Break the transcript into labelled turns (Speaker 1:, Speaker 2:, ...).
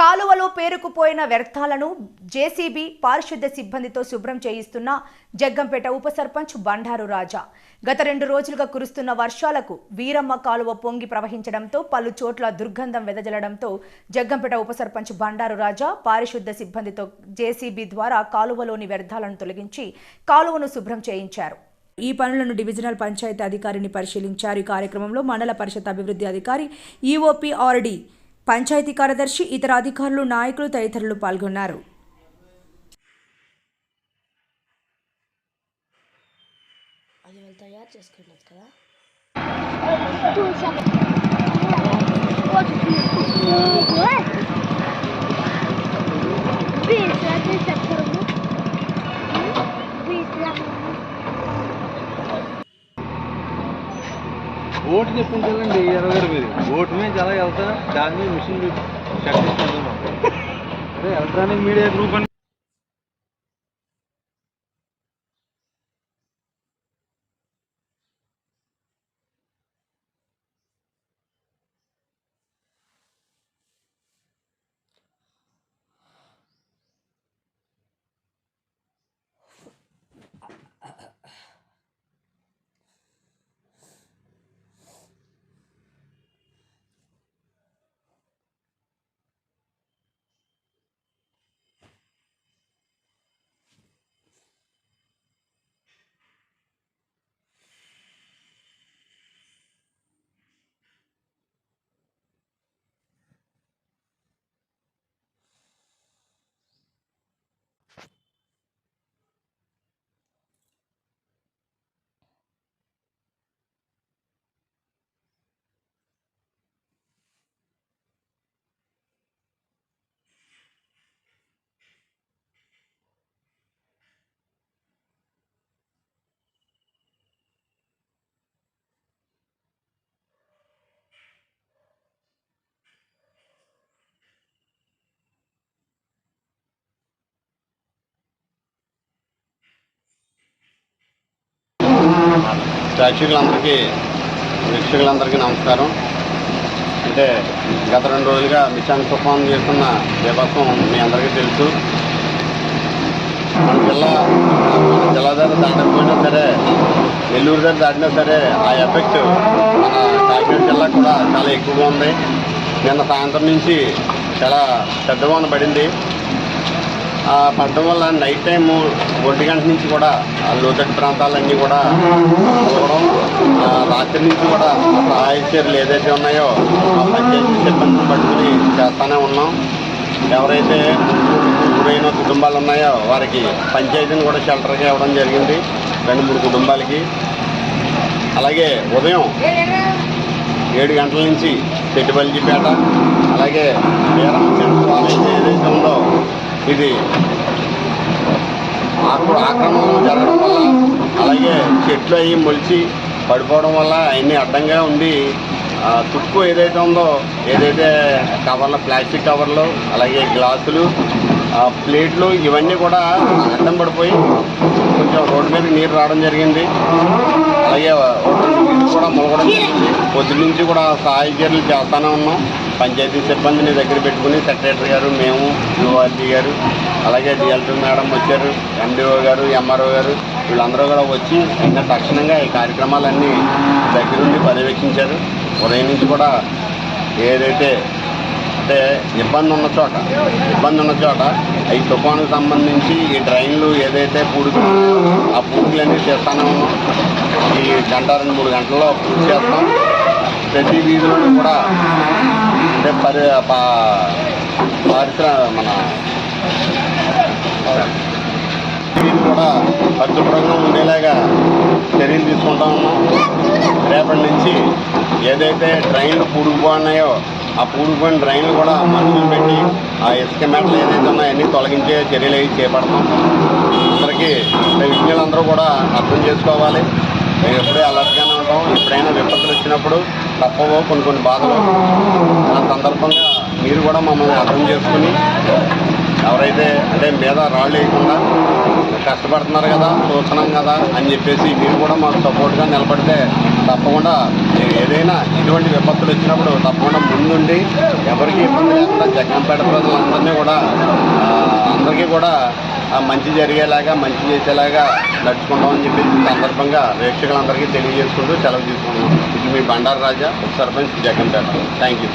Speaker 1: కాలువలో పేరుకుపోయిన వ్యర్థాలను జేసీబీ పారిశుద్ధ్య సిబ్బందితో శుభ్రం చేయిస్తున్న జగ్గంపేట ఉప సర్పంచ్ బండారు రాజా. గత రెండు రోజులుగా కురుస్తున్న వర్షాలకు వీరమ్మ కాలువ పొంగి ప్రవహించడంతో పలు చోట్ల దుర్గంధం వెదజల్లడంతో జగ్గంపేట ఉప సర్పంచ్ బండారు రాజా పారిశుద్ధ్య సిబ్బందితో జేసీబీ ద్వారా కాలువలోని వ్యర్థాలను తొలగించి కాలువను శుభ్రం చేయించారు. ఈ పనులను డివిజనల్ పంచాయతీ అధికారిని పరిశీలించారు. ఈ కార్యక్రమంలో మండల పరిషత్ అభివృద్ధి అధికారి ఈఓపీ ఆర్డీ పంచాయతీ కార్యదర్శి ఇతర అధికారులు నాయకులు తదితరులు పాల్గొన్నారు.
Speaker 2: అది వాళ్ళు తయారు చేసుకున్నది కదా.
Speaker 3: ఓటు చెప్పుకుంటారండి ఇరవై మీరు ఓటు మీద ఎలా వెళ్తా దాని మీద మిషన్ చెక్ చేసుకుంటున్నాం అదే ఎలక్ట్రానిక్ మీడియా గ్రూప్ అని
Speaker 4: ప్రేక్షకులందరికీ వీక్షకులందరికీ నమస్కారం. అంటే గత రెండు రోజులుగా మిషన్ తుఫాన్ చేస్తున్న బీభత్సం మీ అందరికీ తెలుసు. మన జిల్లా మన జలాధార దాటకపోయినా సరే నెల్లూరు దగ్గర దాటినా సరే ఆ ఎఫెక్ట్ మన కాకినాడ జిల్లా కూడా చాలా ఎక్కువగా ఉంది. నిన్న సాయంత్రం నుంచి చాలా పెద్ద పడింది. పడడం వల్ల నైట్ టైం ఒంటి గంట నుంచి కూడా ఆ లోతట్టు ప్రాంతాలన్నీ కూడా చూడడం రాత్రి నుంచి కూడా ఆ సహాయ చర్యలు ఏదైతే ఉన్నాయో పంచాయతీ సిబ్బందిని పట్టుకుని చేస్తానే ఉన్నాం. ఎవరైతే గురైన కుటుంబాలు ఉన్నాయో వారికి పంచాయతీని కూడా షెల్టర్గా ఇవ్వడం జరిగింది. రెండు మూడు కుటుంబాలకి. అలాగే ఉదయం ఏడు గంటల నుంచి పెట్టుబల్జిపేట అలాగే వీరమ్మ సెంటర్ ఏదైతే ఉందో ఇది ఆక్రమణం జరగడం వల్ల అలాగే చెట్లు అవి మొలిచి పడిపోవడం వల్ల అవన్నీ అడ్డంగా ఉండి తుక్కు ఏదైతే ఉందో ఏదైతే కవర్లు ప్లాస్టిక్ కవర్లు అలాగే గ్లాసులు ప్లేట్లు ఇవన్నీ కూడా అడ్డం పడిపోయి కొంచెం రోడ్డు మీద నీరు రావడం జరిగింది. అలాగే కూడా మొలగడం జరిగింది. పొద్దు నుంచి కూడా సహాయ చర్యలు చేస్తూనే ఉన్నాం. పంచాయతీ సిబ్బందిని దగ్గర పెట్టుకుని సెక్రటరీ గారు మేము యువార్జీ గారు అలాగే డిఎల్టీ మేడం వచ్చారు ఎండిఓ గారు ఎంఆర్ఓ గారు వీళ్ళందరూ కూడా వచ్చి ఇంకా తక్షణంగా ఈ కార్యక్రమాలన్నీ దగ్గరుండి పర్యవేక్షించారు. ఉదయం నుంచి కూడా ఏదైతే అంటే ఇబ్బంది ఉన్న చోట ఇబ్బంది ఉన్న చోట ఈ తుఫానుకు సంబంధించి ఈ డ్రైన్లు ఏదైతే పూడుకు ఆ పూడుకులన్నీ చేస్తాను. ఈ గంట రెండు మూడు గంటల్లో పూర్తి చేస్తాం. ప్రతి వీధిలోనూ కూడా అంటే పరి పా- మన దీన్ని కూడా పరిశుభ్రంగా ఉండేలాగా చర్యలు తీసుకుంటా ఉన్నాం. రేపటి నుంచి ఏదైతే ట్రైన్లు పూడుకుపోన్నాయో ఆ పూడుకుపోయిన ట్రైన్లు కూడా మనుషులు పెట్టి ఆ ఇసుక మెటలు ఏదైతే ఉన్నాయో అన్నీ తొలగించే చర్యలు అవి చేపడతాం అందరికీ విజ్ఞులందరూ కూడా అర్థం చేసుకోవాలి. మేము ఎప్పుడే అలర్ట్గానే ఉంటాం. ఎప్పుడైనా విపత్తులు వచ్చినప్పుడు తప్పవో కొన్ని కొన్ని బాధలు ఆ సందర్భంగా మీరు కూడా మమ్మల్ని అర్థం చేసుకుని ఎవరైతే అంటే మీద రాళ్ళు వేయకుండా కష్టపడుతున్నారు కదా చూస్తున్నాం కదా అని చెప్పేసి మీరు కూడా మాకు సపోర్ట్గా నిలబడితే తప్పకుండా ఏదైనా ఇటువంటి విపత్తులు వచ్చినప్పుడు తప్పకుండా ముందుండి ఎవరికి ఇబ్బంది లేకుండా జగ్గంపేట ప్రజలందరినీ కూడా అందరికీ కూడా మంచి జరిగేలాగా మంచి చేసేలాగా నడుచుకుంటామని చెప్పి సందర్భంగా ప్రేక్షకులందరికీ తెలియజేసుకుంటూ సెలవు తీసుకుంటున్నాం. ఇది మీ బండారు రాజా సర్పంచ్ సర్పంచ్ పేట థ్యాంక్ యూ